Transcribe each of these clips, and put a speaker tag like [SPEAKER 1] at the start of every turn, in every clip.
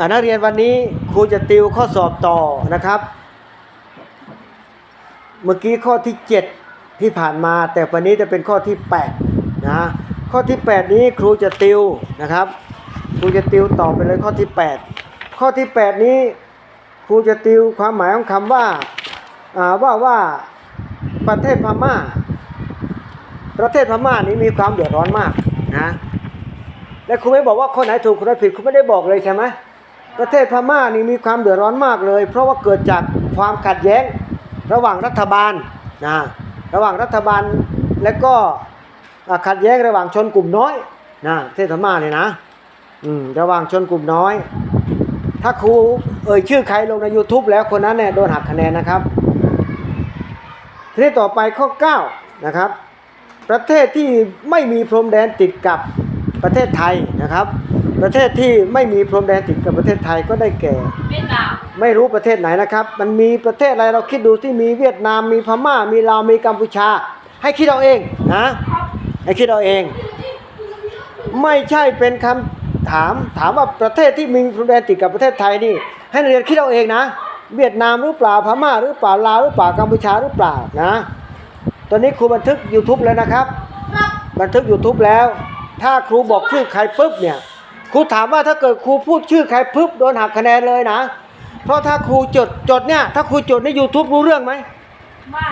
[SPEAKER 1] นักเรียนวันนี้ครูจะติวข้อสอบต่อนะครับ เมื่อกี้ข้อที่ 7 ที่ผ่านมา แต่วันนี้จะเป็นข้อที่8นะข้อที่ 8 นี้ครูจะติวนะครับ ครูจะติวต่อไปเลยข้อที่ 8 ข้อที่ 8 นี้ครูจะติวความหมายของคำว่าอ่าว่าว่าประเทศพม่า ประเทศพม่านี้มีความเดือดร้อนมากนะและครูไม่บอกว่าคนไหนถูกคนไหนผิดครูไม่ได้บอกเลยใช่ไหม ประเทศพม่านี่มีความเดือดร้อนมากเลย เพราะว่าเกิดจากความขัดแย้งระหว่างรัฐบาลนะระหว่างรัฐบาลและก็ขัดแย้งระหว่างชนกลุ่มน้อยนะประเทศพม่าเนี่ยนะระหว่างชนกลุ่มน้อย ถ้าครูเอ่ยชื่อใครลงใน YouTube แล้วคนนั้นเนี่ยโดนหักคะแนนนะครับทีนี้ต่อไปข้อ 9 นะครับ ประเทศที่ไม่มีพรมแดนติดกับประเทศไทยนะครับ ประเทศที่ไม่มีพรมแดนติดกับประเทศไทยก็ได้แก่
[SPEAKER 2] เวียดนาม
[SPEAKER 1] ไม่รู้ประเทศไหนนะครับ มันมีประเทศอะไรเราคิดดูที่มีเวียดนามมีพม่ามีลาวมีกัมพูชา ให้คิดเอาเองนะให้คิดเอาเอง ไม่ใช่เป็นคำถามถามว่าประเทศที่มีพรมแดนติดกับประเทศไทยนี่ ให้นักเรียนคิดเอาเองนะ เวียดนามหรือเปล่าพม่าหรือเปล่าลาวหรือเปล่ากัมพูชาหรือเปล่านะ ตอนนี้ครูบันทึก YouTube แล้วนะครับ
[SPEAKER 2] ครับ
[SPEAKER 1] บันทึก YouTube แล้ว ถ้าครูบอกชื่อใครปุ๊บเนี่ย ครูถามว่าถ้าเกิดครูพูดชื่อใครปุ๊บโดนหักคะแนนเลยนะ เพราะถ้าครูจดจดเนี่ยถ้าครูจดใน YouTube รู้เรื่องไหม
[SPEAKER 2] ไม่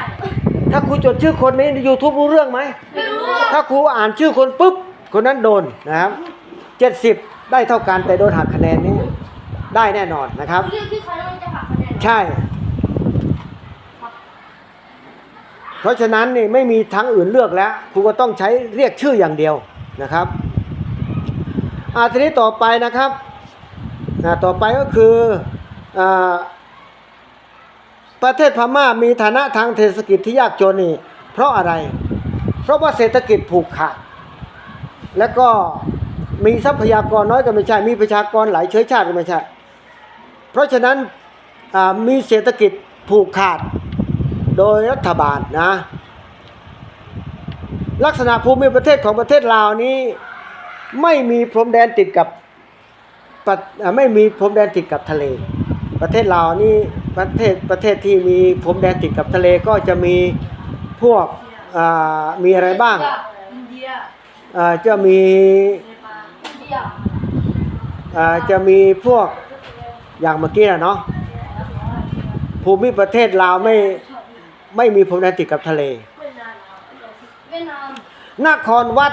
[SPEAKER 1] ถ้าครูจดชื่อคนใน YouTube รู้เรื่องไหม
[SPEAKER 2] ไม่รู้
[SPEAKER 1] ถ้าครูอ่านชื่อคนปุ๊บคนนั้นโดนนะครับเจ็ดสิบได้เท่ากันแต่โดนหักคะแนนนี้ได้แน่นอนนะครับ
[SPEAKER 2] เรื่องที่ใครเราจะหักคะแนน
[SPEAKER 1] ใช่ เพราะฉะนั้นนี่ไม่มีทางอื่นเลือกแล้วครูก็ต้องใช้เรียกชื่ออย่างเดียวนะครับ อาทีนี้ต่อไปนะครับต่อไปก็คืออประเทศพม่ามีฐานะทางเศรษฐกิจที่ยากจนนี่เพราะอะไร เพราะว่าเศรษฐกิจผูกขาด และก็มีทรัพยากรน้อยก็ไม่ใช่ มีประชากรหลายเชื้อชาติก็ไม่ใช่ เพราะฉะนั้นมีเศรษฐกิจผูกขาดโดยรัฐบาลนะ ลักษณะภูมิประเทศของประเทศลาวนี้ ไม่มีพรมแดนติดกับประอ่าไม่มีพรมแดนติดกับทะเล ประเทศลาวนี่ประเทศประเทศที่มีพรมแดนติดกับทะเลก็จะมีพวกอ่ามีอะไรบ้าง
[SPEAKER 2] อินเดีย
[SPEAKER 1] อ่าจะมี
[SPEAKER 2] เนปาลอินเดีย
[SPEAKER 1] อ่าจะมีพวกอย่างเมื่อกี้นะเนาะภูมิประเทศลาวไม่ไม่มีพรมแดนติดกับทะเล
[SPEAKER 2] เวียดนามเวียดนาม
[SPEAKER 1] นครวัด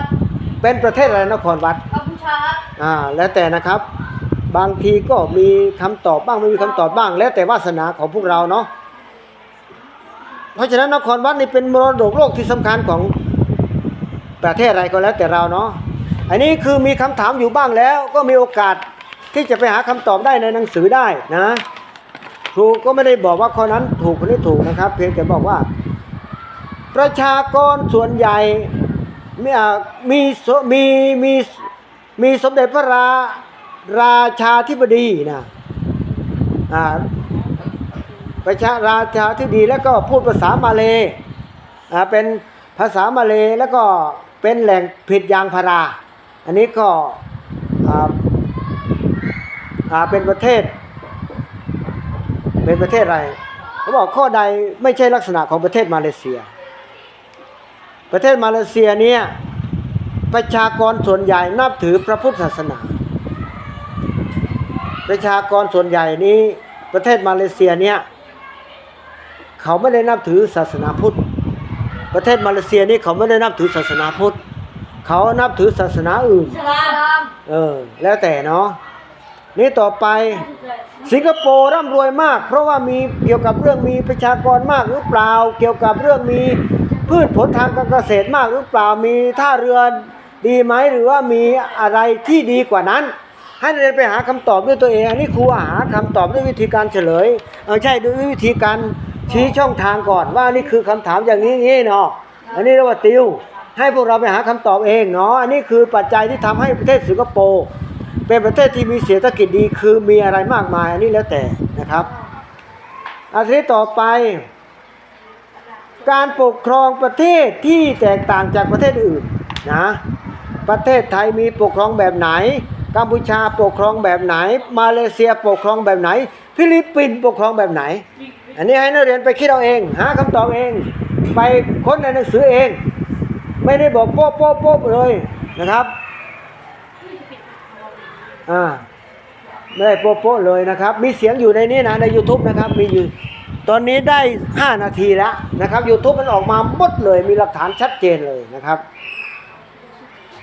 [SPEAKER 1] เป็นประเทศอะไรนครวัด
[SPEAKER 2] กัมพูชา
[SPEAKER 1] อ่าแล้วแต่นะครับ บางทีก็มีคำตอบบ้างไม่มีคำตอบบ้าง แล้วแต่วาสนาของพวกเราเนาะเพราะฉะนั้นนครวัดนี่เป็นมรดกโลกที่สำคัญของประเทศอะไรก็แล้วแต่เราเนาะอันนี้คือมีคำถามอยู่บ้างแล้ว ก็มีโอกาสที่จะไปหาคำตอบได้ในหนังสือได้นะครูก็ไม่ได้บอกว่าข้อนั้นถูกคนนี้ถูกนะครับ เพียงแต่บอกว่า ประชากรส่วนใหญ่ มีอ่ามีมีมีมีสมเด็จพระราราชาธิบดีนะอ่าประชาราชาธิบดีแล้วก็พูดภาษามาเลยอ่าเป็นภาษามาเลยแล้วก็เป็นแหล่งผลิตยางพารา อันนี้ก็อ่าอ่าเป็นประเทศ เป็นประเทศอะไรเขาบอกข้อใดไม่ใช่ลักษณะของประเทศมาเลเซีย ประเทศมาเลเซียเนี่ยประชากรส่วนใหญ่นับถือพระพุทธศาสนา ประชากรส่วนใหญ่นี้ประเทศมาเลเซียเนี่ยเขาไม่ได้นับถือศาสนาพุทธ ประเทศมาเลเซียนี่เขาไม่ได้นับถือศาสนาพุทธ เขานับถือศาสนาอื่น
[SPEAKER 2] อิสลาม
[SPEAKER 1] เออแล้วแต่เนาะนี่ต่อไปสิงคโปร์ร่ำรวยมาก เพราะว่ามีเกี่ยวกับเรื่องมีประชากรมากหรือเปล่า เกี่ยวกับเรื่องมี พืชผลทางการเกษตรมากหรือเปล่ามีท่าเรือดีไหมหรือว่ามีอะไรที่ดีกว่านั้น ให้นักเรียนไปหาคำตอบด้วยตัวเองอันนี้ครูหาคำตอบด้วยวิธีการเฉลยเออใช่ด้วยวิธีการชี้ช่องทางก่อนว่านี่คือคำถามอย่างนี้งนี้เนาะอันนี้เรียกว่าติว ให้พวกเราไปหาคำตอบเองเนาะอันนี้คือปัจจัยที่ทำให้ประเทศสิงคโปร์เป็นประเทศที่มีเศรษฐกิจดีคือมีอะไรมากมายอันนี้แล้วแต่นะครับอาทิตย์ต่อไป การปกครองประเทศที่แตกต่างจากประเทศอื่นนะประเทศไทยมีปกครองแบบไหน กัมพูชาปกครองแบบไหน มาเลเซียปกครองแบบไหน ฟิลิปปินส์ปกครองแบบไหน อันนี้ให้นักเรียนไปคิดเอาเอง หาคำตอบเอง ไปค้นในหนังสือเอง ไม่ได้บอกโป๊ะโป๊ะโป๊ะเลยนะครับอ่าไม่ได้โป๊ะโป๊ะเลยนะครับ มีเสียงอยู่ในนี้นะใน YouTube นะครับมีอยู่ ตอนนี้ได้ 5 นาทีแล้วนะครับ YouTube มันออกมาหมดเลยมีหลักฐานชัดเจนเลยนะครับ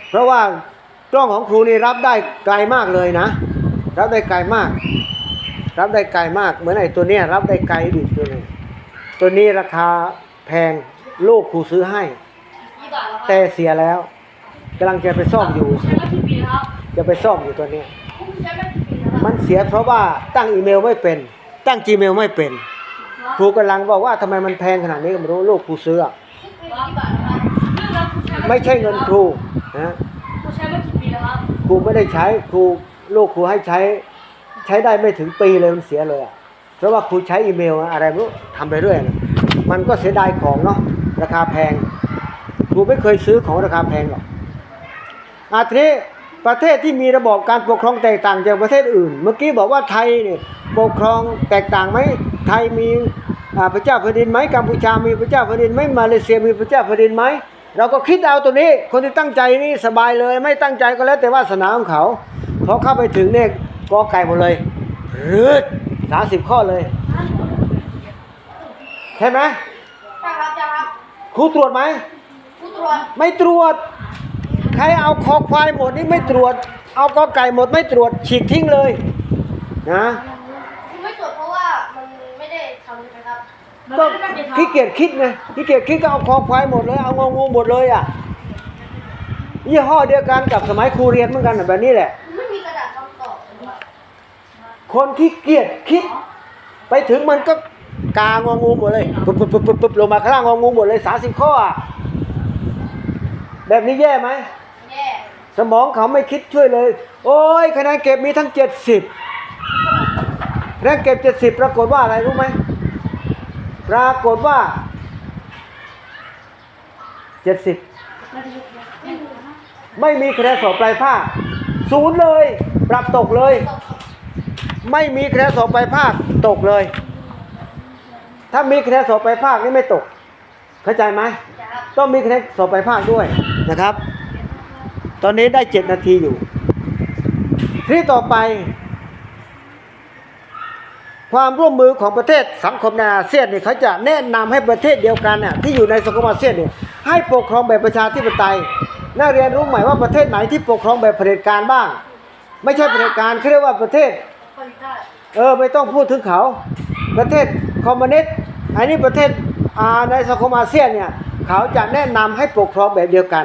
[SPEAKER 1] เพราะว่ากล้องของครูนี่รับได้ไกลมากเลยนะ รับได้ไกลมาก รับได้ไกลมากเหมือนไอ้ตัวเนี้ยรับได้ไกลดิตัวนี้ตัวนี้ราคาแพงลูกครูซื้อให้
[SPEAKER 2] แต่
[SPEAKER 1] เสียแล้วกำลังจะไปซ่อมอยู่ จะไปซ่อมอยู่ตัวนี้ย
[SPEAKER 2] คุณใช้มากี่ปีแล้วครับ
[SPEAKER 1] มันเสียเพราะว่าตั้งอีเมลไม่เป็น ตั้ง Gmail ไม่เป็น ครูกำลังบอกว่าทำไมมันแพงขนาดนี้ก็ไม่รู้ลูกครูซื้ออะ
[SPEAKER 2] กี่บาทแล้วครับเรื่องแล้วคุณใช้า
[SPEAKER 1] ไม่ใช่เงินครูนะ
[SPEAKER 2] คุณใช้มากี่ปีแล้วครับ
[SPEAKER 1] ครูไม่ได้ใช้ครูลูกครูให้ใช้ ใช้ได้ไม่ถึงปีเลยมันเสียเลยอะเพราะว่าครูใช้อีเมลอะไรไม่รู้ทำไปเรื่อยนะมันก็เสียดายของเนาะราคาแพงครูไม่เคยซื้อของราคาแพงหรอกอาทีนี้ ประเทศที่มีระบอบการปกครองแตกต่างจากประเทศอื่น เมื่อกี้บอกว่าไทยเนี่ยปกครองแตกต่างไหมไทยมีอ่าพระเจ้าแผ่นดินไหมกัมพูชามีพระเจ้าแผ่นดินไหมมาเลเซียมีพระเจ้าแผ่นดินไหมเราก็คิดเอาตัวนี้ คนที่ตั้งใจนี่สบายเลย ไม่ตั้งใจก็แล้วแต่วาสนาของเขาพอเข้าไปถึงเนี่ยกอไก่หมดเลยรืดสามสิบข้อเลยใช่ไหม
[SPEAKER 2] ใช่ครับใช่ครับ
[SPEAKER 1] ครูตรวจไหม
[SPEAKER 2] ผู้ตรวจ
[SPEAKER 1] ไม่ตรวจ ใครเอาคอควายหมดนี่ไม่ตรวจ เอากอไก่หมดไม่ตรวจฉีกทิ้งเลยนะ
[SPEAKER 2] คุณไม่ตรวจเพราะว่ามันไม่ได้ทำใช่ไหมครับ
[SPEAKER 1] ก็ขี้เกียจคิดไงขี้เกียจคิดก็เอาคอควายหมดเลย เอางองูหมดเลยอะยี่ห้อเดียวกันกับสมัยครูเรียนเหมือนกันน่ะแบบนี้แหละ
[SPEAKER 2] ไม่มีกระดาษคำตอบเลยครับ
[SPEAKER 1] คนขี้เกียจคิด ไปถึงมันก็กางองูหมดเลยปุ๊บปุ๊บปุ๊บปุ๊บปุ๊บลงมาข้างล่างงองูหมดเลยสาสิบข้ออะแบบนี้แย่ไหม
[SPEAKER 2] แย่
[SPEAKER 1] สมองเขาไม่คิดช่วยเลย โอ้ยคะแนนเก็บมีทั้งเจ็ดสิบคะแนนเก็บเจ็ดสิบปรากฏว่าอะไรรู้ไหมปรากฏว่าเจ็ดสิบ
[SPEAKER 2] ไม่มีครับ
[SPEAKER 1] ไม่มีคะแนนสอบปลายภาคศูนย์เลย ปรับตกเลย
[SPEAKER 2] ตกครับ
[SPEAKER 1] ไม่มีคะแนนสอบปลายภาคตกเลย ถ้ามีคะแนนสอบปลายภาคนี่ไม่ตกเข้าใจไหม
[SPEAKER 2] นะครับ
[SPEAKER 1] ต้องมีคะแนนสอบปลายภาคด้วยนะครับ ตอนนี้ได้เจ็ดนาทีอยู่ ที่ต่อไป ความร่วมมือของประเทศสังคมในอาเซียนเนี่ยเขาจะแนะนำให้ประเทศเดียวกันน่ะที่อยู่ในสังคมอาเซียนเนี่ยให้ปกครองแบบประชาธิปไตยนักเรียนรู้ไหม่ว่าประเทศไหนที่ปกครองแบบเผด็จการบ้าง ไม่ใช่เผด็จการเขาเรียกว่าประเทศเออไม่ต้องพูดถึงเขา ประเทศคอมมิวนิสต์อันนี้ประเทศในสังคมอาเซียนเนี่ยเขาจะแนะนำให้ปกครองแบบเดียวกัน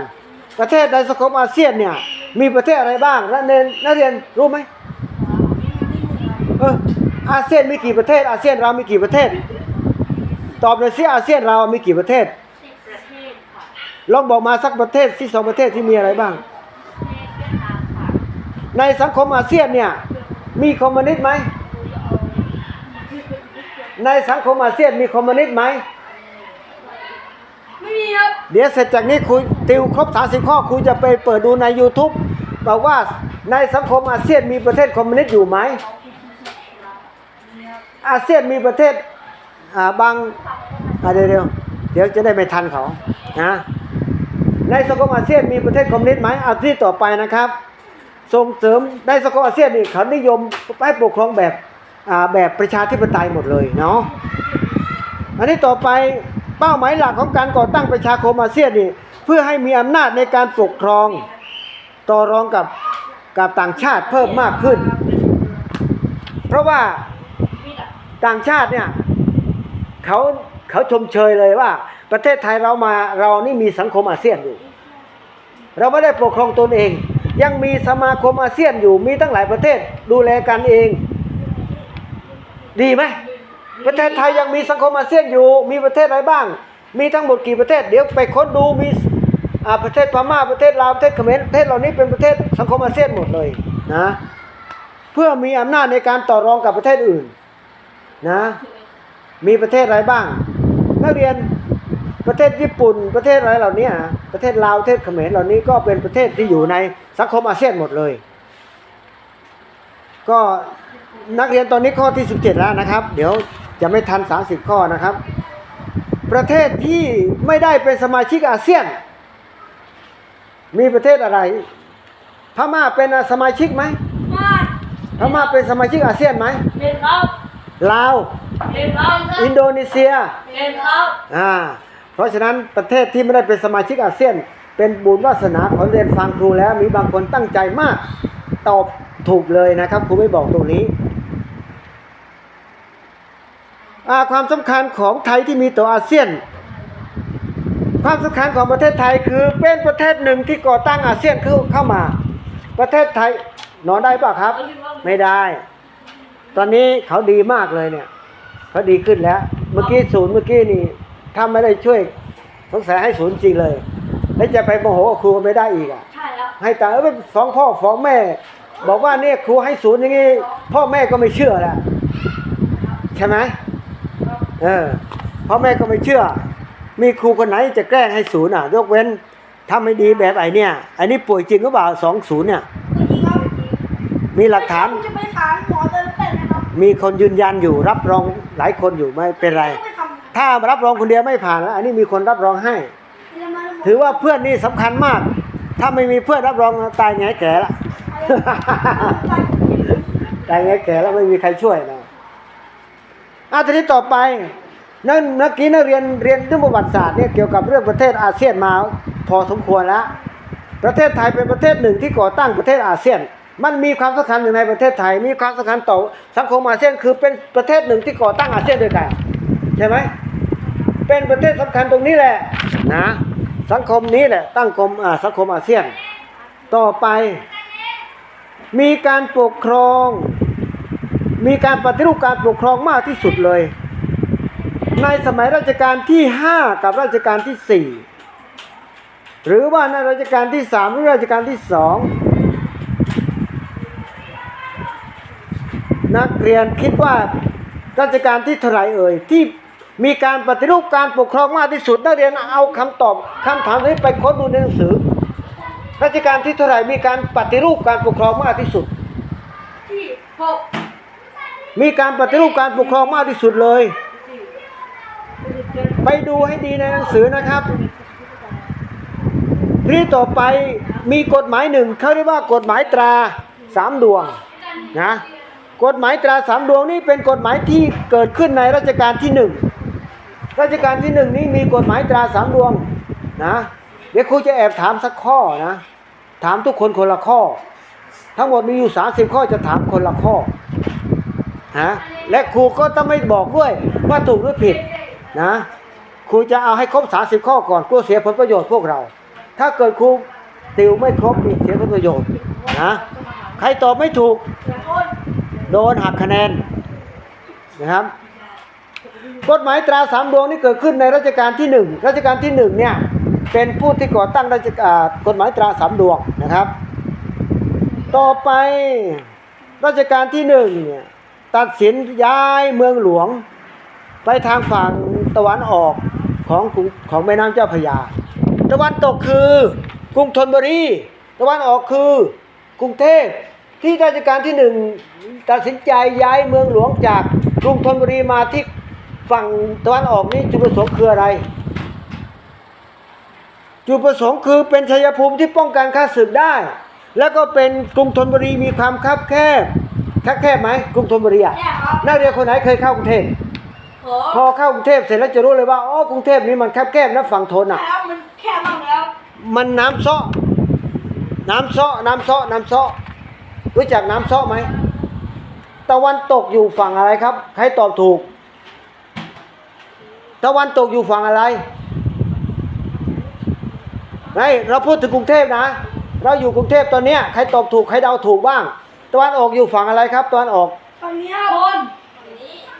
[SPEAKER 1] ประเทศในสังคมอาเซียนเนี่ย มีประเทศอะไรบ้างนักเรียนนักเรียนรู้ไหมเอออาเซียนมีกี่ประเทศ อาเซียนเรามีกี่ประเทศ ตอบเลยสิอาเซียนเรามีกี่ประเทศลองบอกมาสักประเทศที่สองประเทศที่มีอะไรบ้าง ในสังคมอาเซียนเนี่ย มีคอมมิวนิสต์ไหมในสังคมอาเซียนมีคอมมิวนิสต์ไหม
[SPEAKER 2] ม่มีครับ
[SPEAKER 1] เดี๋ยวเสร็จจากนี้ครูติวครบ 30 ข้อครูจะไปเปิดดูใน YouTube บอกว่าในสังคมอาเซียนมีประเทศคอมมิวนิสต์อยู่ไหม อาเซียนมีประเทศอ่าบางอ่าเดี๋ยวเดี๋ยวเดี๋ยวจะได้ไม่ทันเขานะในสังคมอาเซียนมีประเทศคอมมิวนิสต์ไหมเอาที่ต่อไปนะครับ ส่งเสริมในสังคมอาเซียนนี่เขานิยมให้ปกครองแบบอ่าแบบประชาธิปไตยหมดเลยเนาะอันนี้ต่อไป เป้าหมายหลักของการก่อตั้งประชาคมอาเซียนนี่เพื่อให้มีอำนาจในการปกครอง ต่อรองกับกับต่างชาติเพิ่มมากขึ้น เพราะว่าต่างชาติเนี่ยเขาเขาชมเชยเลยว่า ประเทศไทยเรามาเรานี่มีสังคมอาเซียนอยู่ เราไม่ได้ปกครองตนเอง ยังมีสมาคมอาเซียนอยู่มีตั้งหลายประเทศดูแลกันเอง ดีไหม ประเทศไทยยังมีสังคมอาเซียนอยู่ มีประเทศอะไรบ้าง มีทั้งหมดกี่ประเทศ เดี๋ยวไปค้นดู มีอาประเทศพม่า ประเทศลาว ประเทศเขมร ประเทศเหล่านี้เป็นประเทศสังคมอาเซียนหมดเลยนะ เพื่อมีอำนาจในการต่อรองกับประเทศอื่นนะ มีประเทศอะไรบ้าง นักเรียนประเทศญี่ปุ่น ประเทศอะไรเหล่านี้ประเทศลาว ประเทศเขมรเหล่านี้ก็เป็นประเทศที่อยู่ในสังคมอาเซียนหมดเลย ก็นักเรียนตอนนี้ข้อที่ 17 แล้วนะครับ เดี๋ยว จะไม่ทัน 30 ข้อนะครับ ประเทศที่ไม่ได้เป็นสมาชิกอาเซียน มีประเทศอะไร พม่าเป็นสมาชิกไหม
[SPEAKER 3] มา
[SPEAKER 1] พม่าเป็นสมาชิกอาเซียนไหม
[SPEAKER 3] เรียนครับ
[SPEAKER 1] ลาว
[SPEAKER 3] เรียนครับ
[SPEAKER 1] อินโดนีเซีย
[SPEAKER 3] เรียนครับ
[SPEAKER 1] อ่าเพราะฉะนั้นประเทศที่ไม่ได้เป็นสมาชิกอาเซียน เป็นบุญวาสนาของเรียนฟังครูแล้วมีบางคนตั้งใจมาก ตอบถูกเลยนะครับครูไม่บอกตรงนี้อ่า ความสำคัญของไทยที่มีต่ออาเซียน ความสำคัญของประเทศไทยคือเป็นประเทศหนึ่งที่ก่อตั้งอาเซียนเข้าเข้ามา ประเทศไทยนอนได้ปะครับ ไม่ได้ ตอนนี้เขาดีมากเลยเนี่ยเขาดีขึ้นแล้ว เมื่อกี้ศูนย์เมื่อกี้นี่ถ้าไม่ได้ช่วยสงสัยให้ศูนย์จริงเลยแล้วจะไปโมโหกับครูก็ไม่ได้อีกอะ
[SPEAKER 3] ใช่แล้ว
[SPEAKER 1] ให้ตาเออเป็นฟ้องพ่อฟ้องแม่ บอกว่าเนี่ยครูให้ศูนย์อย่างงี้พ่อแม่ก็ไม่เชื่อแล้วใช่ไหม เออพ่อแม่ก็ไม่เชื่อ มีครูคนไหนจะแกล้งให้ศูนย์อะ ยกเว้นทำไม่ดีแบบไอเนี่ยไอันนี้ป่วยจริงหรือเปล่าสองศูนย์เนี่ย
[SPEAKER 2] จริงครับ
[SPEAKER 1] มีหลักฐาน
[SPEAKER 2] คุณจะไปถามหมอเดินเป็นไหมครับ
[SPEAKER 1] มีคนยืนยันอยู่รับรองหลายคนอยู่ไม่เป็นไร
[SPEAKER 2] ไม่ทำ
[SPEAKER 1] ถ้ารับรองคนเดียวไม่ผ่านแล้ว อันนี้มีคนรับรองให้
[SPEAKER 2] จะมา
[SPEAKER 1] ถือว่าเพื่อนนี่สำคัญมาก ถ้าไม่มีเพื่อนรับรองตายไงแก่ละตายไงแก่แล้วไม่มีใครช่วยนะ อาทีนี้ต่อไปนั่นเมื่อกี้นักเรียนเรียนเรื่องประวัติศาสตร์เนี่ยเกี่ยวกับเรื่องประเทศอาเซียนมาพอสมควรแล้ว ประเทศไทยเป็นประเทศหนึ่งที่ก่อตั้งประเทศอาเซียน มันมีความสำคัญอยู่ในประเทศไทย มีความสำคัญต่อสังคมอาเซียนคือเป็นประเทศหนึ่งที่ก่อตั้งอาเซียนด้วยกันใช่ไหมเป็นประเทศสำคัญตรงนี้แหละนะสังคมนี้แหละตั้งกรมอาสังคมอาเซียน ต่อไป มีการปกครอง มีการปฏิรูปการปกครองมากที่สุดเลย ในสมัยรัชกาลที่ 5 กับรัชกาลที่ 4 หรือว่าในรัชกาลที่ 3 หรือรัชกาลที่2นักเรียนคิดว่ารัชกาลที่เท่าไรเอ่ยที่มีการปฏิรูปการปกครองมากที่สุดนักเรียนเอาคำตอบคำถามนี้ไปค้นดูในหนังสือรัชกาลที่เท่าไรมีการปฏิรูปการปกครองมากที่สุด
[SPEAKER 3] ที่หก
[SPEAKER 1] มีการปฏิรูปการปกครองมากที่สุดเลย ไปดูให้ดีในหนังสือนะครับที่ต่อไปมีกฎหมายหนึ่งเขาเรียกว่ากฎหมายตราสามดวงนะกฎหมายตราสามดวงนี่เป็นกฎหมายที่เกิดขึ้นในรัชกาลที่หนึ่งรัชกาลที่หนึ่งนี้มีกฎหมายตราสามดวงนะเดี๋ยวครูจะแอบถามสักข้อนะ ถามทุกคนคนละข้อ ทั้งหมดมีอยู่30ข้อจะถามคนละข้อ ฮะและครูก็ต้องไม่บอกด้วยว่าถูกหรือผิดนะครูจะเอาให้ครบ 30 ข้อก่อนกลัวเสียผลประโยชน์พวกเรา ถ้าเกิดครูติวไม่ครบนี่เสียผลประโยชน์นะใครตอบไม่ถูก โดนหักคะแนนนะครับกฎหมายตราสามดวงนี่เกิดขึ้นในรัชกาลที่หนึ่งรัชกาลที่หนึ่งเนี่ยเป็นผู้ที่ก่อตั้งราชกากฎหมายตราสามดวงนะครับ ต่อไปรัชกาลที่หนึ่งเนี่ย ตัดสินย้ายเมืองหลวง ไปทางฝั่งตะวันออกของของแม่น้ำเจ้าพระยา ตะวันตกคือกรุงธนบุรี ตะวันออกคือกรุงเทพที่ราชการที่หนึ่งตัดสินใจย้ายเมืองหลวงจากกรุงธนบุรีมาที่ฝั่งตะวันออกนี่จุดประสงค์คืออะไร จุดประสงค์คือเป็นชัยภูมิที่ป้องกันข้าศึกได้ แล้วก็เป็นกรุงธนบุรีมีความคับแคบ คับแคบไหมกรุงธนบุรีอะ
[SPEAKER 3] แย่ครับ
[SPEAKER 1] นักเรียนคนไหนเคยเข้ากรุงเทพ
[SPEAKER 3] โห
[SPEAKER 1] พอเข้ากรุงเทพเสร็จแล้วจะรู้เลยว่าอ๋อกรุงเทพนี่มันแคบๆนะฝั่งทนอะ
[SPEAKER 3] แล้วมันแค่บ้างแล้ว
[SPEAKER 1] มันน้ำเซาะน้ำเซาะน้ำเซาะน้ำเซาะรู้จักน้ำเซาะไหมตะวันตกอยู่ฝั่งอะไรครับ ใครตอบถูก ตะวันตกอยู่ฝั่งอะไรไงเราพูดถึงกรุงเทพนะ เราอยู่กรุงเทพตอนเนี้ยใครตอบถูกใครเดาถูกบ้างตะวันออกอยู่ฝั่งอะไรครับตะวันออก
[SPEAKER 2] ตอนนี้
[SPEAKER 3] คน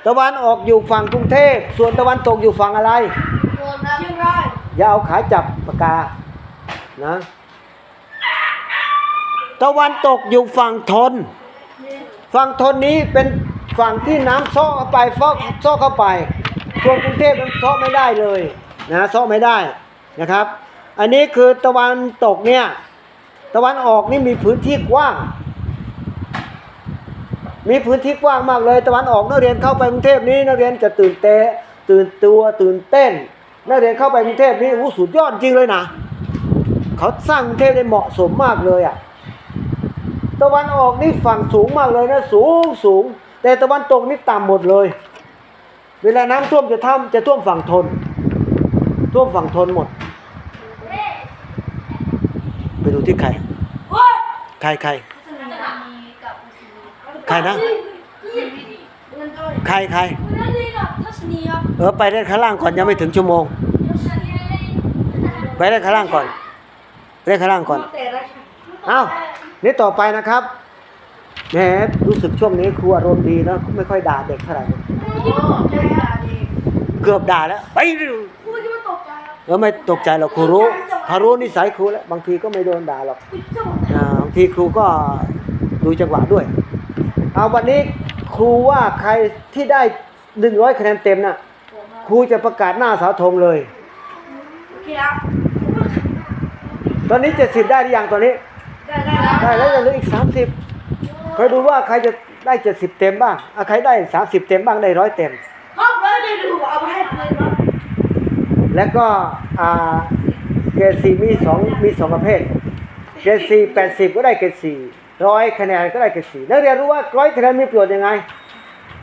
[SPEAKER 1] ตะวันออกอยู่ฝั่งกรุงเทพ ส่วนตะวันตกอยู่ฝั่งอะไร
[SPEAKER 2] โดนครับ
[SPEAKER 3] เชียงราย
[SPEAKER 1] อย่าเอาขาจับปากกานะ ตะวันตกอยู่ฝั่งทน ฝั่งทนนี้เป็นฝั่งที่น้ำซ้อเข้าไปฟอกซ้อเข้าไปส่วนกรุงเทพมันซ้อไม่ได้เลยนะซ้อไม่ได้นะครับ อันนี้คือตะวันตกเนี่ย ตะวันออกนี่มีพื้นที่กว้าง มีพื้นที่กว้างมากเลยตะวันออกนักเรียนเข้าไปกรุงเทพนี้นักเรียนจะตื่นเตะตื่นตัวตื่นเต้น นักเรียนเข้าไปกรุงเทพนี้อู้สุดยอดจริงเลยนะเขาสร้างกรุงเทพได้เหมาะสมมากเลยอะตะวันออกนี่ฝั่งสูงมากเลยนะสูงสูง แต่ตะวันตกนี่ต่ำหมดเลย เวลาน้ำท่วมจะท่วมจะท่วมฝั่งทน ท่วมฝั่งทนหมด ไปดูที่ใครใครใคร ใครนะ ใครใครเออไปได้ข้างล่างก่อนยังไม่ถึงชั่วโมง ไปได้ข้างล่างก่อนได้ข้างล่างก่อนเอ้านี่ต่อไปนะครับแหมรู้สึกช่วงนี้ครูอารมณ์ดีนะไม่ค่อยด่าเด็กเท่าไหร่เกือบด่าแล้วไป
[SPEAKER 2] พูดที่มันตกใจ
[SPEAKER 1] เออไม่ตกใจหรอกครูรู้เขารู้นิสัยครูแล้วบางทีก็ไม่โดนด่าหรอกบางทีครูก็ดูจังหวะด้วย เอาวันนี้ครูว่าใครที่ได้หนึ่งร้อยคะแนนเต็มน่ะครูจะประกาศหน้าเสาธงเลย
[SPEAKER 3] โอเคครับ
[SPEAKER 1] ตอนนี้เจ็ดสิบได้หรือยังตอนนี้
[SPEAKER 3] ได้ได้แล้ว
[SPEAKER 1] ได้แล้วยังเหลืออีกสามสิบคอยดูว่าใครจะได้เจ็ดสิบเต็มบ้างอะใครได้สามสิบเต็มบ้างได้ร้อยเต็ม
[SPEAKER 3] ห้องแล้วได้ดูเอามาให้เลยเนาะ
[SPEAKER 1] แล้วก็อ่าเกรดสี่มีสองมีสองประเภท เกรดสี่แปดสิบก็ได้เกรดสี่ ร้อยคะแนนก็ได้เกรดสี่นักเรียนรู้ว่าร้อยคะแนนมีประโยชน์ยังไง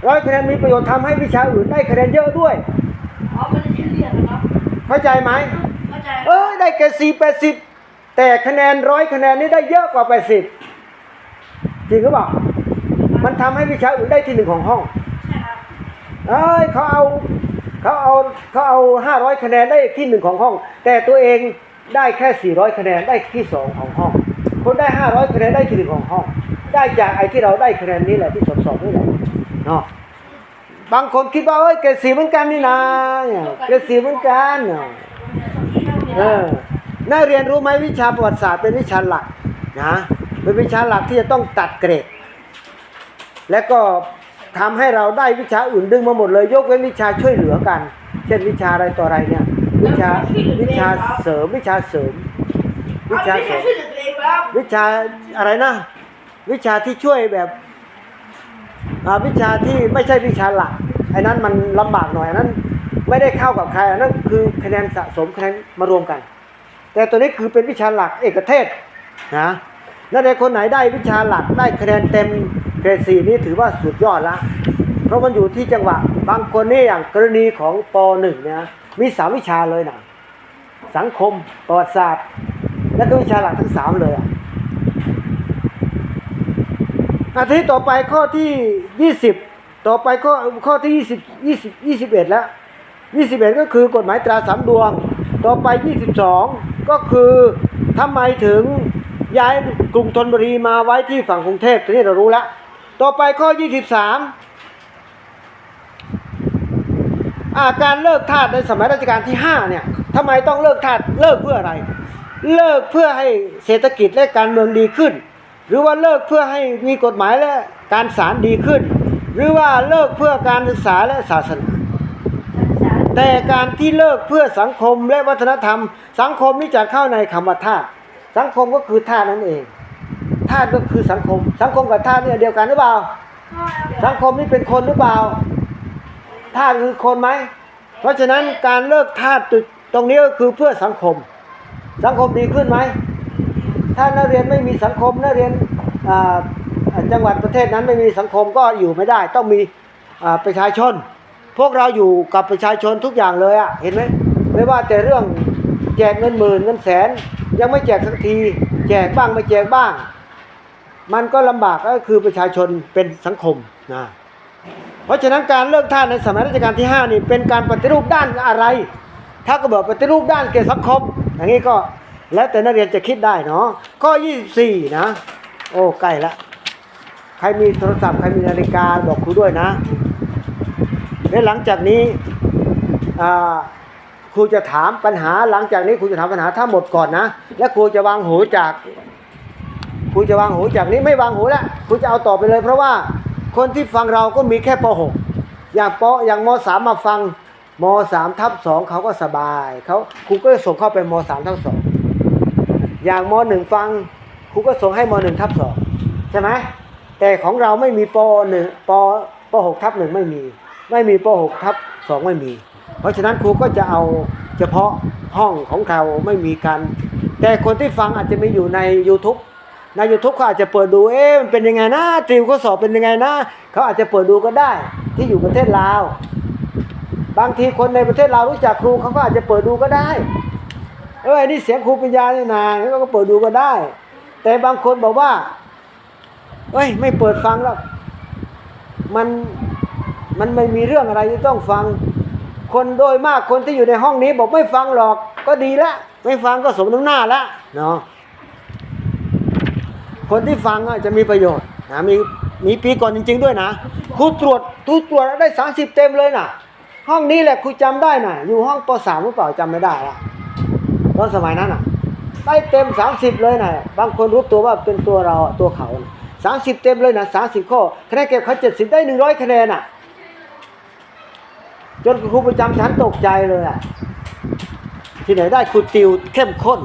[SPEAKER 1] ร้อยคะแนนมีประโยชน์ทำให้วิชาอื่นได้คะแนนเยอะด้วย
[SPEAKER 3] อ๋อมันจะเรียนนะครับ
[SPEAKER 1] เข้าใจไหม
[SPEAKER 3] เข้าใจ
[SPEAKER 1] เออได้เกรดสี่แปดสิบแต่คะแนนร้อยคะแนนนี่ได้เยอะกว่าแปดสิบจริงหรือเปล่ามันทำให้วิชาอื่นได้ที่หนึ่งของห้อง
[SPEAKER 3] ใช่ครับ
[SPEAKER 1] เอ้ยเขาเอาเขาเอาเขาเอาห้าร้อยคะแนนได้ที่หนึ่งของห้อง แต่ตัวเองได้แค่สี่ร้อยคะแนนได้ที่สองของห้อง คนได้ห้าร้อยคะแนนได้ที่หนึ่งของห้อง ได้จากไอ้ที่เราได้คะแนนนี้แหละที่สอบสอบนี่แหละเนาะบางคนคิดว่าเอ้ยเกรดสีเหมือนกันนี่นะเนี่ยเกรดสีเหมือนกันเนี่ยเออน่าเรียนรู้ไหมวิชาประวัติศาสตร์เป็นวิชาหลักนะเป็นวิชาหลักที่จะต้องตัดเกรด และก็ทำให้เราได้วิชาอื่นดึงมาหมดเลย ยกเว้นวิชาช่วยเหลือกัน เช่นวิชาอะไรต่ออะไรเนี่ย วิชาวิชาเสริมวิชาเสริม วิ
[SPEAKER 3] วิ
[SPEAKER 1] ชา
[SPEAKER 3] ชา
[SPEAKER 1] เสริม
[SPEAKER 3] ช่วยเหลือตัวเองครับ
[SPEAKER 1] วิชาอะไรนะ วิชาที่ช่วยแบบอ่าวิชาที่ไม่ใช่วิชาหลักไอ้นั้นมันลำบากหน่อยอันนั้น ไม่ได้เข้ากับใครอันนั้นคือคะแนนสะสมคะแนนมารวมกัน แต่ตัวนี้คือเป็นวิชาหลักเอกเทศนะนักเรียนคนไหนได้วิชาหลักได้คะแนนเต็มเกรดสี่นี้ถือว่าสุดยอดละเพราะมันอยู่ที่จังหวะบางคนนี่อย่างกรณีของปหนึ่งเนี่ยมีสามวิชาเลยนะสังคมประวัติศาสตร์ และก็วิชาหลักทั้งสามเลยอะอาทิตย์ต่อไปข้อที่ยี่สิบต่อไปข้อข้อที่ยี่สิบยี่สิบยี่สิบเอ็ดแล้วยี่สิบเอ็ดก็คือกฎหมายตราสามดวง ต่อไปยี่สิบสองก็คือทำไมถึงย้ายกรุงธนบุรีมาไว้ที่ฝั่งกรุงเทพทีนี้เรารู้แล้วต่อไปข้อยี่สิบสามอาการเลิกทาสในสมัยรัชกาลที่ห้าเนี่ยทำไมต้องเลิกทาสเลิกเพื่ออะไร เลิกเพื่อให้เศรษฐกิจและการเมืองดีขึ้น หรือว่าเลิกเพื่อให้มีกฎหมายและการศาลดีขึ้น หรือว่าเลิกเพื่อการศึกษาและศาสนาแต่การที่เลิกเพื่อสังคมและวัฒนธรรม สังคมนี่จะเข้าในคำว่าทาสสังคมก็คือทาสนั่นเองทาสก็คือสังคม สังคมกับทาสเนี่ยเดียวกันหรือเปล่า สังคมนี่เป็นคนหรือเปล่าทาสคือคนไหมเพราะฉะนั้นการเลิกทาสจุตรงนี้ก็คือเพื่อสังคม สังคมดีขึ้นไหม ถ้านักเรียนไม่มีสังคมนักเรียนจังหวัดประเทศนั้นไม่มีสังคมก็อยู่ไม่ได้ ต้องมีประชาชน พวกเราอยู่กับประชาชนทุกอย่างเลยอะเห็นไหมไม่ว่าแต่เรื่องแจกเงินหมื่นเงินแสน ยังไม่แจกสักที แจกบ้างไม่แจกบ้าง มันก็ลำบากก็คือประชาชนเป็นสังคมนะเพราะฉะนั้นการเลิกท่าสในสมัยรัชกาลที่ 5 นี่เป็นการปฏิรูปด้านอะไร ถ้าก็บอกปฏิรูปด้านเกี่ยวกับสังคมอย่างนี้ก็แล้วแต่นักเรียนจะคิดได้เนาะข้อ24 นะ โอ้ใกล้ละใครมีโทรศัพท์ใครมีนาฬิกาบอกครูด้วยนะและหลังจากนี้ครูจะถามปัญหาหลังจากนี้ครูจะถามปัญหาถ้าหมดก่อนนะ และครูจะวางหูจากครูจะวางหูจากนี้ไม่วางหูแล้วครูจะเอาต่อไปเลย เพราะว่าคนที่ฟังเราก็มีแค่ป .6 อย่างปอย่างม .3 มาฟัง ม .3 ทับ2เขาก็สบายเขาครูก็ส่งเข้าไปม .3 ทับ2อย่างม .1 ฟังครูก็ส่งให้ม .1 ทับ2ใช่ไหมแต่ของเราไม่มีปหนึ่งปปหกทับหนึ่งไม่มี ไม่มีปหกทับสองไม่มี เพราะฉะนั้นครูก็จะเอาเฉพาะห้องของเราไม่มีการแต่คนที่ฟังอาจจะไมีอยู่ใน YouTube ใน YouTube เขาอาจจะเปิดดูเอ๊ะมันเป็นยังไงนะติวข้อสอบเป็นยังไงนะเขาอาจจะเปิดดูก็ได้ที่อยู่ประเทศลาว บางทีคนในประเทศลารู้จักครูเขาก็อาจจะเปิดดูก็ได้ เออไอ้นี่เสียงครูปัญญาเนี่ยนะเขาก็เปิดดูก็ได้ แต่บางคนบอกว่าเอ้ยไม่เปิดฟังแล้วมันมันไม่มีเรื่องอะไรที่ต้องฟัง คนโดยมากคนที่อยู่ในห้องนี้บอกไม่ฟังหรอกก็ดีละไม่ฟังก็สมน้ำหน้าละเนาะคนที่ฟังจะมีประโยชน์นะมีมีปีก่อนจริง ๆ ด้วยนะครูตรวจครูตรวจได้สามสิบเต็มเลยนะ ห้องนี้แหละครูจำได้นะอยู่ห้องปสามหรือเปล่าจำไม่ได้ละตอนสมัยนั้นอะได้เต็ม 30 เลยนะบางคนรู้ตัวว่าเป็นตัวเราตัวเขาสามสิบเต็มเลยนะสามสิบข้อคะแนนเก็บเขาเจ็ดสิบได้หนึ่งร้อยคะแนนอะ จนครูประจำชั้นตกใจเลยอะที่ไหนได้ครูติวเข้มข้น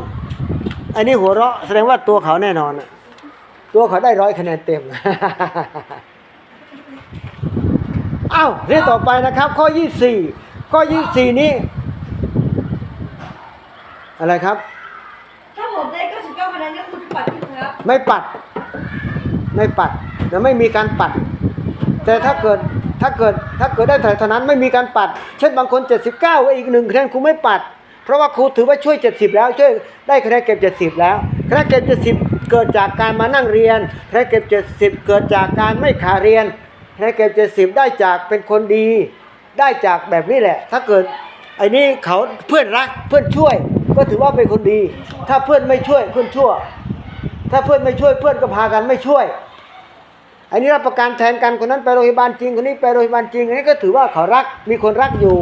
[SPEAKER 1] อันนี้หัวเราะแสดงว่าตัวเขาแน่นอน ตัวเขาได้ร้อยคะแนนเต็ม อ้าวเรื่องต่อไปนะครับ ข้อยี่สี่ข้อยี่สี่นี้ อะไรครับ
[SPEAKER 3] ถ้าผมได้99คะแนนก็คุณปัดขึ้นครับ
[SPEAKER 1] ไม่ปัด ไม่ปัดนะไม่มีการปัด แต่ถ้าเกิดถ้าเกิดถ้าเกิดได้เท่านั้นไม่มีการปัด เช่นบางคน 79ก็อีกหนึ่งคะแนนครูไม่ปัด เพราะว่าครูถือว่าช่วย 70 แล้วช่วยได้คะแนนเก็บ 70 แล้วคะแนนเก็บ 70 เกิดจากการมานั่งเรียนคะแนนเก็บ 70 เกิดจากการไม่ขาเรียน คะแนนเก็บ70ได้จากเป็นคนดี ได้จากแบบนี้แหละ ถ้าเกิดไอ้นี่เขาเพื่อนรักเพื่อนช่วย ก็ถือว่าเป็นคนดี ถ้าเพื่อนไม่ช่วยเพื่อนชั่ว ถ้าเพื่อนไม่ช่วยเพื่อนก็พากันไม่ช่วยอันนี้รับประกันแทนกันคนนั้นไปโรงพยาบาลจริงคนนี้ไปโรงพยาบาลจริงอันนี้ก็ถือว่าเขารักมีคนรักอยู่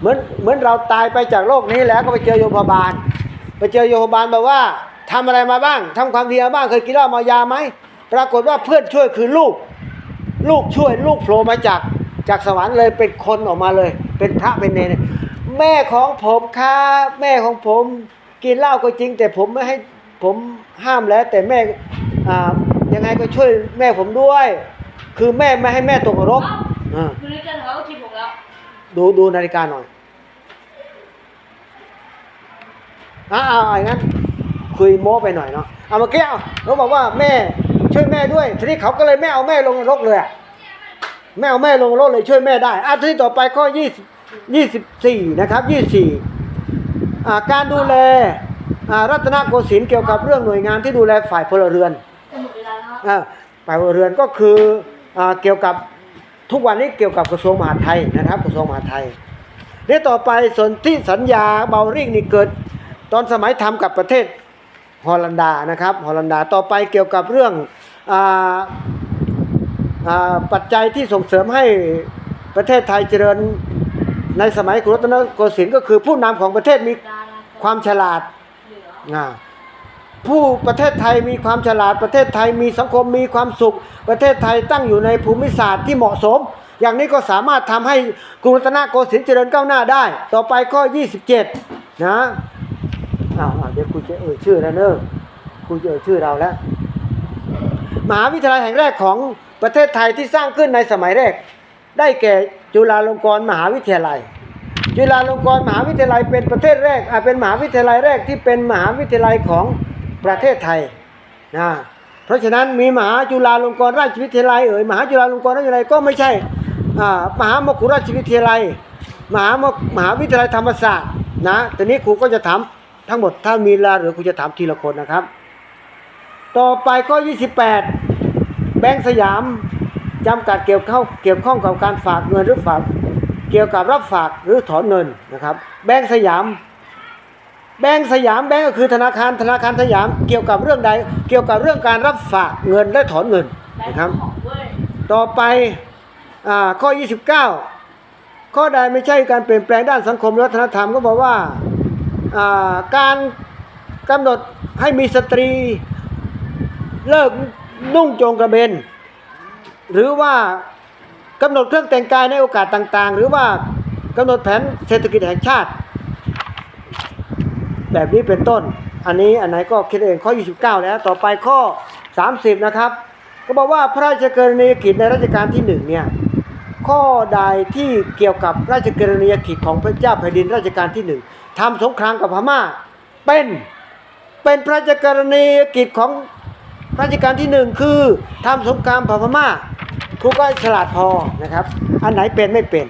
[SPEAKER 1] เหมือนเหมือนเราตายไปจากโลกนี้แล้วก็ไปเจอโยมพบาล ไปเจอโยมพบาลบอกว่าทำอะไรมาบ้างทำความดีมาบ้างเคยกินเหล้าเมายาไหมปรากฏว่าเพื่อนช่วยคือลูก ลูกช่วยลูกโผล่มาจากจากสวรรค์เลยเป็นคนออกมาเลย เป็นพระเป็นเนรแม่ของผมครับแม่ของผมกินเหล้าก็จริง แต่ผมไม่ให้ผมห้ามแล้ว แต่แม่อ่ายังไงก็ช่วยแม่ผมด้วย คือแม่ไม่ให้แม่ตกนรกอ่า
[SPEAKER 3] คุณรู้จักเขาก็ทีผมแล้ว
[SPEAKER 1] ดูดูนาฬิกาหน่อยอ่าเอาอย่างนั้นคุยโม้ไปหน่อยเนาะเอาเมื่อกี้เอาเขาบอกว่าแม่ ช่วยแม่ด้วย ทีนี้เขาก็เลยไม่เอาแม่ลงนรกเลยอะไม่เอาแม่ลงนรกเลยช่วยแม่ได้อะทีนี้ต่อไปข้อยี่ยี่สิบสี่นะครับยี่สี่าการดูแลอ่ารัตนโกสินทร์เกี่ยวกับเรื่องหน่วยงานที่ดูแลฝ่ายพลเรือน
[SPEAKER 3] จะหมดเวลาแล้วครับ
[SPEAKER 1] อ่าฝ่ายพลเรือนก็คืออาเกี่ยวกับทุกวันนี้เกี่ยวกับกระทรวงมหาดไทยนะครับ กระทรวงมหาดไทยนี่ต่อไปสนธิสัญญาเบาริ่งนี่เกิด ตอนสมัยทำกับประเทศฮอลันดานะครับฮอลันดาต่อไปเกี่ยวกับเรื่องอาอ่า ปัจจัยที่ส่งเสริมให้ประเทศไทยเจริญในสมัยกรุงรัตนโกสินทร์ก็คือผู้นำของประเทศมีความฉลาด
[SPEAKER 3] เหลือ
[SPEAKER 1] อ่าผู้ประเทศไทยมีความฉลาดประเทศไทยมีสังคมมีความสุข ประเทศไทยตั้งอยู่ในภูมิศาสตร์ที่เหมาะสม อย่างนี้ก็สามารถทำให้กรุงรัตนโกสินทร์เจริญก้าวหน้าได้ ต่อไปข้อ 27 นะอ้าวเดี๋ยวคุณจะเอ่ยชื่อแล้วเนอะคุณจะเอ่ยชื่อเราแล้ว มหาวิทยาลัยแห่งแรกของประเทศไทยที่สร้างขึ้นในสมัยแรก ได้แก่จุฬาลงกรณ์มหาวิทยาลัย จุฬาลงกรณ์มหาวิทยาลัยเป็นประเทศแรกอาเป็นมหาวิทยาลัยแรกที่เป็นมหาวิทยาลัยของประเทศไทยนะเพราะฉะนั้นมีมหาจุฬาลงกรณราชวิทยาลัยเอ่ยมหาจุฬาลงกรณราชวิทยาลัยก็ไม่ใช่มหามกุฎราชวิทยาลัย มหามมหาวิทยาลัยธรรมศาสตร์นะตอนนี้ครูก็จะถามทั้งหมดถ้ามีเวลาหรือครูจะถามทีละคนนะครับ ต่อไปข้อ 28 แบงก์สยามจำกัดเกี่ยวข้าเกี่ยวข้องกับการฝากเงินหรือฝากเกี่ยวกับรับฝากหรือถอนเงินนะครับ แบงก์สยาม แบงก์สยามแบงก์ก็คือธนาคารธนาคารสยามเกี่ยวกับเรื่องใดเกี่ยวกับเรื่องการรับฝากเงินและถอนเงินนะครับ
[SPEAKER 3] ของเว้ย
[SPEAKER 1] ต่อไปอข้อ 29 ข้อใดไม่ใช่การเปลี่ยนแปลงด้านสังคมและวัฒนธรรมก็บอกว่าอ่าการกำหนดให้มีสตรี เลิกนุ่งโจงกระเบน หรือว่ากำหนดเครื่องแต่งกายในโอกาสต่างๆ หรือว่ากำหนดแผนเศรษฐกิจแห่งชาติ แบบนี้เป็นต้น อันนี้อันไหนก็คิดเองข้อ 29 แล้ว ต่อไปข้อ 30 นะครับ ก็บอกว่าพระราชกรณียกิจในรัชกาลที่หนึ่งเนี่ยข้อใดที่เกี่ยวกับราชกรณียกิจของพระเจ้าแผ่นดินรัชกาลที่หนึ่งทำสงครามกับพม่า เป็นเป็นพระราชกรณียกิจของ รัชกาลที่หนึ่งคือทำสงครามกับพม่าครูก็ฉลาดพอนะครับ อันไหนเป็นไม่เป็น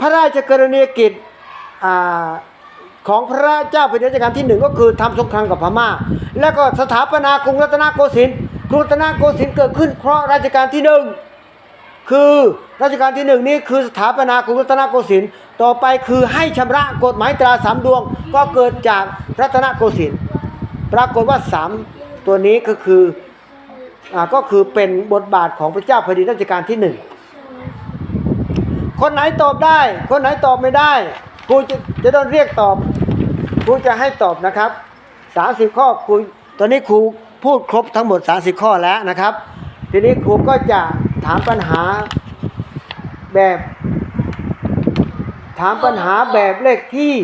[SPEAKER 1] พระราชกรณียกิจอของพระเจ้าแผ่นดินรัชกาลที่หนึ่งก็คือทำสงครามกับพม่า แล้วก็สถาปนากรุงรัตนโกสินทร์กรุงรัตนโกสินทร์เกิดขึ้นเพราะรัชกาลที่หนึ่งคือรัชกาลที่หนึ่งนี้คือสถาปนากรุงรัตนโกสินทร์ต่อไปคือให้ชำระกฎหมายตราสามดวงก็เกิดจากรัตนโกสินทร์ปรากฏว่าสาม ตัวนี้ก็คืออ่าก็คือเป็นบทบาทของพระเจ้าแผ่นดินรัชกาลที่หนึ่งคนไหนตอบได้ คนไหนตอบไม่ได้ครูจะจะต้องเรียกตอบครูจะให้ตอบนะครับ30ข้อครูตอนนี้ครูพูดครบทั้งหมด30ข้อแล้วนะครับ ทีนี้ครูก็จะถามปัญหาแบบ ถามปัญหาแบบเลขที่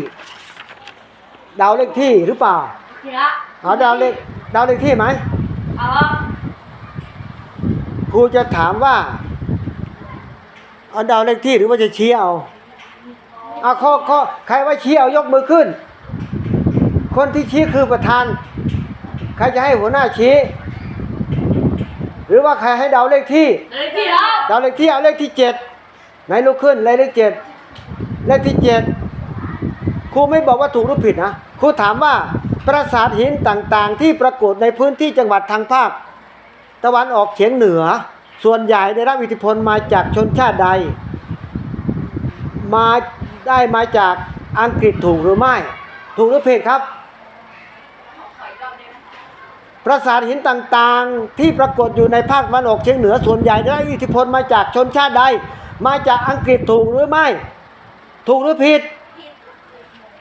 [SPEAKER 1] เดาเลขที่หรือเปล่า เอาเดาเลขเดาเลขที่ไหม
[SPEAKER 2] เอา
[SPEAKER 1] ครูจะถามว่าเอาเดาเลขที่หรือว่าจะชี้เอาเอาข้อข้อใครว่าชี้เอายกมือขึ้น คนที่ชี้คือประธาน ใครจะให้หัวหน้าชี้ หรือว่าใครให้เดาเลขที่
[SPEAKER 2] เลยพี่แล้ว
[SPEAKER 1] เดาเลขที่เอาเลขที่เจ็ดไหนลุกขึ้นเลขเจ็ดเลขที่เจ็ดครูไม่บอกว่าถูกหรือผิดนะครูถามว่า ปราสาทหินต่างๆ ที่ปรากฏในพื้นที่จังหวัดทางภาค ตะวันออกเฉียงเหนือ ส่วนใหญ่ได้รับอิทธิพลมาจากชนชาติใด มาได้มาจากอังกฤษถูกหรือไม่ ถูกหรือผิดครับปราสาทหินต่างๆ ที่ปรากฏอยู่ในภาคตะวันออกเฉียงเหนือส่วนใหญ่ได้รับอิทธิพลมาจากชนชาติใด มาจากอังกฤษถูกหรือไม่ ถูกหรือผิด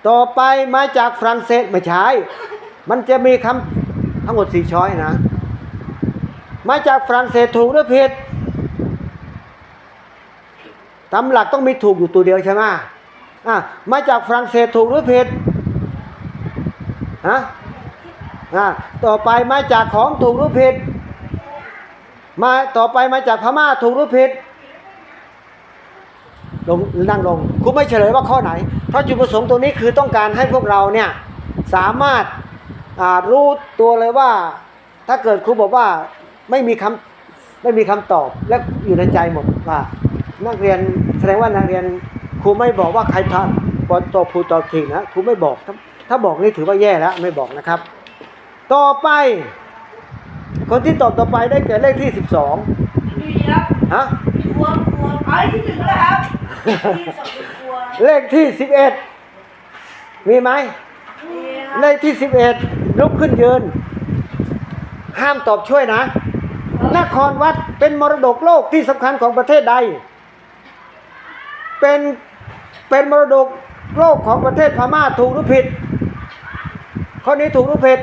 [SPEAKER 1] ต่อไปมาจากฝรั่งเศสไม่ใช่มันจะมีคำทั้งหมดสี่ช้อยนะ มาจากฝรั่งเศสถูกหรือผิดตำหลักต้องมีถูกอยู่ตัวเดียวใช่ไหมอะมาจากฝรั่งเศสถูกหรือผิดฮะอะต่อไปมาจากของถูกหรือผิดมาต่อไปมาจากพม่าถูกหรือผิดลงนั่งลงครูไม่เฉลยว่าข้อไหน ราะจุดประสงค์ตรงนี้คือต้องการให้พวกเราเนี่ยสามารถอ่ารู้ตัวเลยว่า ถ้าเกิดครูบอกว่าไม่มีคำไม่มีคำตอบและอยู่ในใจหมดว่า นักเรียนแสดงว่านักเรียนครูไม่บอกว่าใครทำปอนตอบผูตอบทิ้งนะครูไม่บอกถ้าถ้าบอกนี่ถือว่าแย่แล้วไม่บอกนะครับ ต่อไป คนที่ตอบต่อไปได้แก่เลขที่12
[SPEAKER 3] ดีครับ
[SPEAKER 1] ฮะ
[SPEAKER 3] ครัวครัวเอาที่หนึ่งแล้วครับที่สอง เป็นครัว
[SPEAKER 1] เลขที่11มีไหม
[SPEAKER 3] นี่ครับ
[SPEAKER 1] เลขที่11ลุกขึ้นยืน ห้ามตอบช่วยนะ นครวัดเป็นมรดกโลกที่สำคัญของประเทศใด เป็นเป็นมรดกโลกของประเทศพม่าถูกหรือผิด ข้อนี้ถูกหรือผิด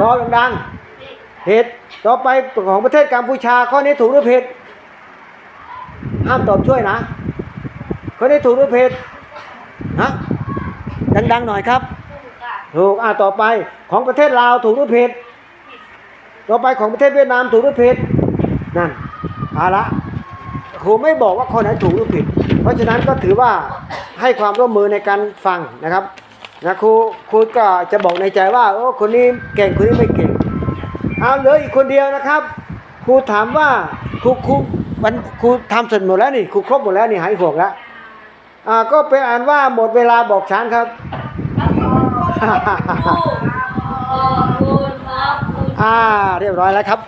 [SPEAKER 1] รอดังๆผิดต่อไปของประเทศกัมพูชาข้อนี้ถูกหรือผิดห้ามตอบช่วยนะ ข้อนี้ถูกหรือผิดฮะดังๆหน่อยครับ ถูกอ่าต่อไปของประเทศลาวถูกหรือผิดต่อไปของประเทศเวียดนามถูกหรือผิดนั่นเอาละครูไม่บอกว่าข้อไหนถูกหรือผิด เพราะฉะนั้นก็ถือว่าให้ความร่วมมือในการฟังนะครับนะครูครูก็จะบอกในใจว่าโอ้คนนี้เก่งคนนี้ไม่เก่งเอาเหลืออีกคนเดียวนะครับ ครูถามว่าครูครูมันครูทำเสร็จหมดแล้วนี่ครูครบหมดแล้วนี่หายห่วงแล้ว อ่าก็ไปอ่านว่าหมดเวลาบอกช้างครับ
[SPEAKER 2] ขอบคุณครับคุณ
[SPEAKER 1] อ่าเรียบร้อยแล้วครับ